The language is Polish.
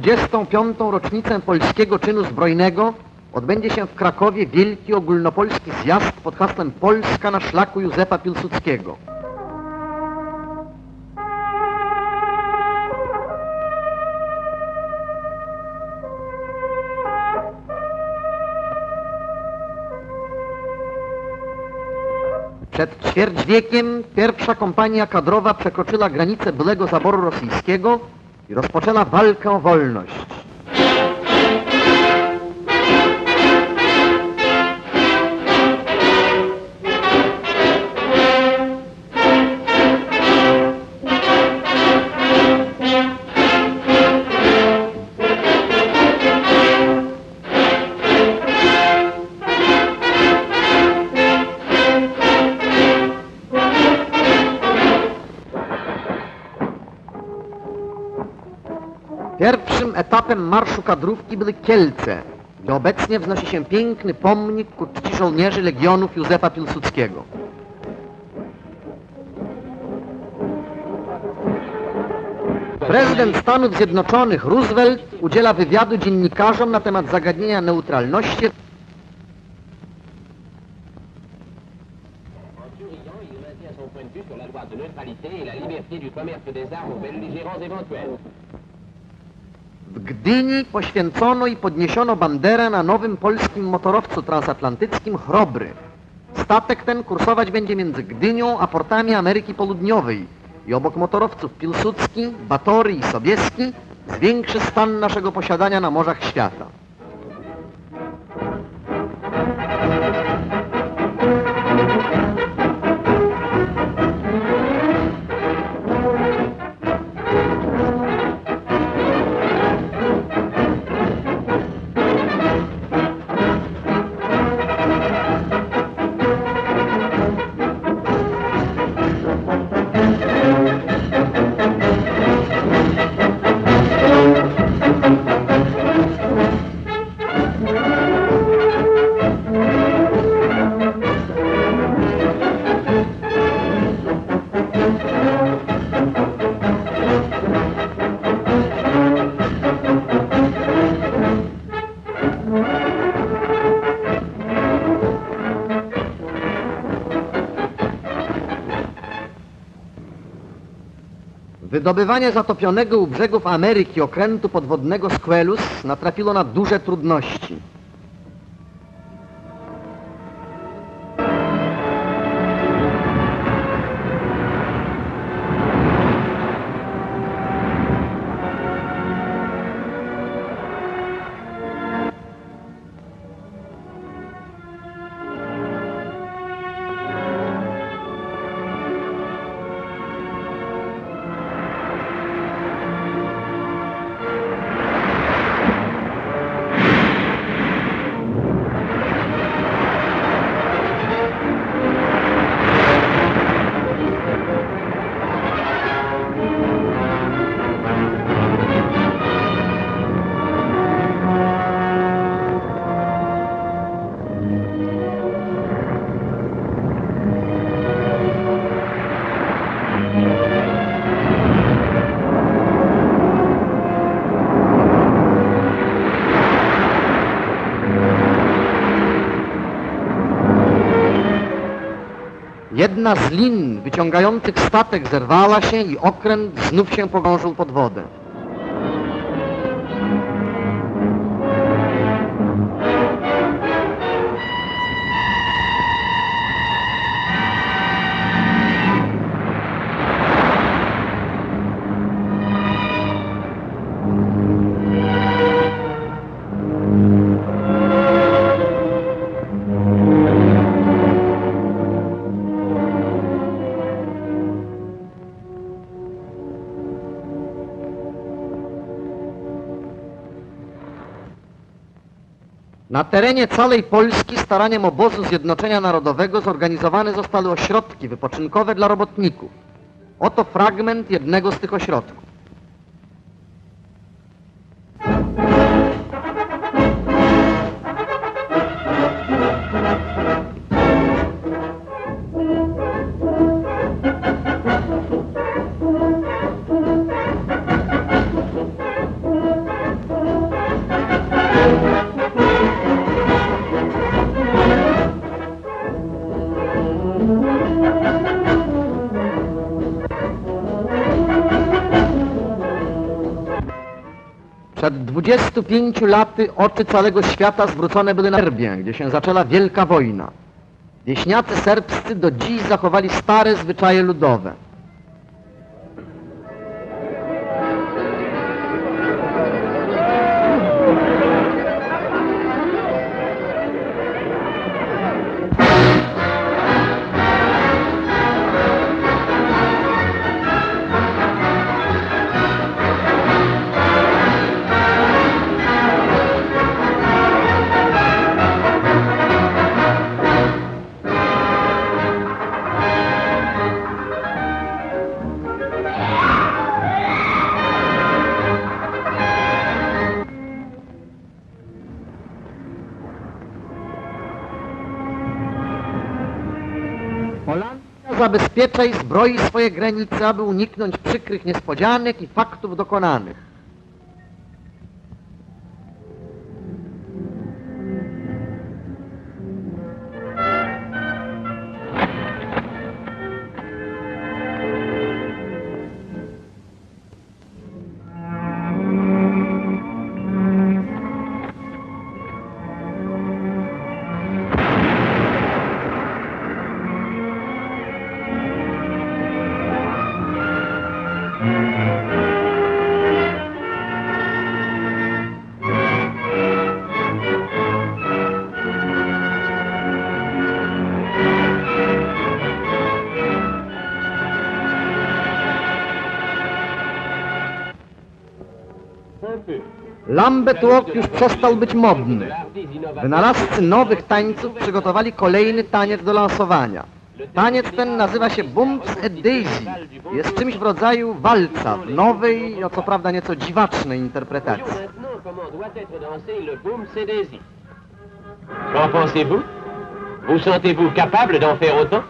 25. rocznicę polskiego czynu zbrojnego odbędzie się w Krakowie wielki ogólnopolski zjazd pod hasłem Polska na szlaku Józefa Piłsudskiego. Przed ćwierć wiekiem pierwsza kompania kadrowa przekroczyła granicę byłego zaboru rosyjskiego i rozpoczęła walkę o wolność. Etapem marszu kadrówki były Kielce, gdzie obecnie wznosi się piękny pomnik ku czci żołnierzy Legionów Józefa Piłsudskiego. Prezydent Stanów Zjednoczonych Roosevelt udziela wywiadu dziennikarzom na temat zagadnienia neutralności W Gdyni poświęcono i podniesiono banderę na nowym polskim motorowcu transatlantyckim Chrobry. Statek ten kursować będzie między Gdynią a portami Ameryki Południowej i obok motorowców Pilsudski, Batory i Sobieski zwiększy stan naszego posiadania na morzach świata. Wydobywanie zatopionego u brzegów Ameryki okrętu podwodnego Squelus natrafiło na duże trudności. Jedna z lin wyciągających statek zerwała się i okręt znów się pogrążył pod wodę. Na terenie całej Polski staraniem obozu Zjednoczenia Narodowego zorganizowane zostały ośrodki wypoczynkowe dla robotników. Oto fragment jednego z tych ośrodków. 25 laty oczy całego świata zwrócone były na Serbię, gdzie się zaczęła Wielka Wojna. Wieśniacy serbscy do dziś zachowali stare zwyczaje ludowe. Zabezpiecza i zbroi swoje granice, aby uniknąć przykrych niespodzianek i faktów dokonanych. Un peu. Lambet Walk już przestał być modny. Wynalazcy nowych tańców przygotowali kolejny taniec do lansowania. Taniec ten nazywa się Bumps et Daisy. Jest czymś w rodzaju walca w nowej, no co prawda nieco dziwacznej interpretacji. Qu'en pensez-vous Vous sentez-vous capable d'en faire autant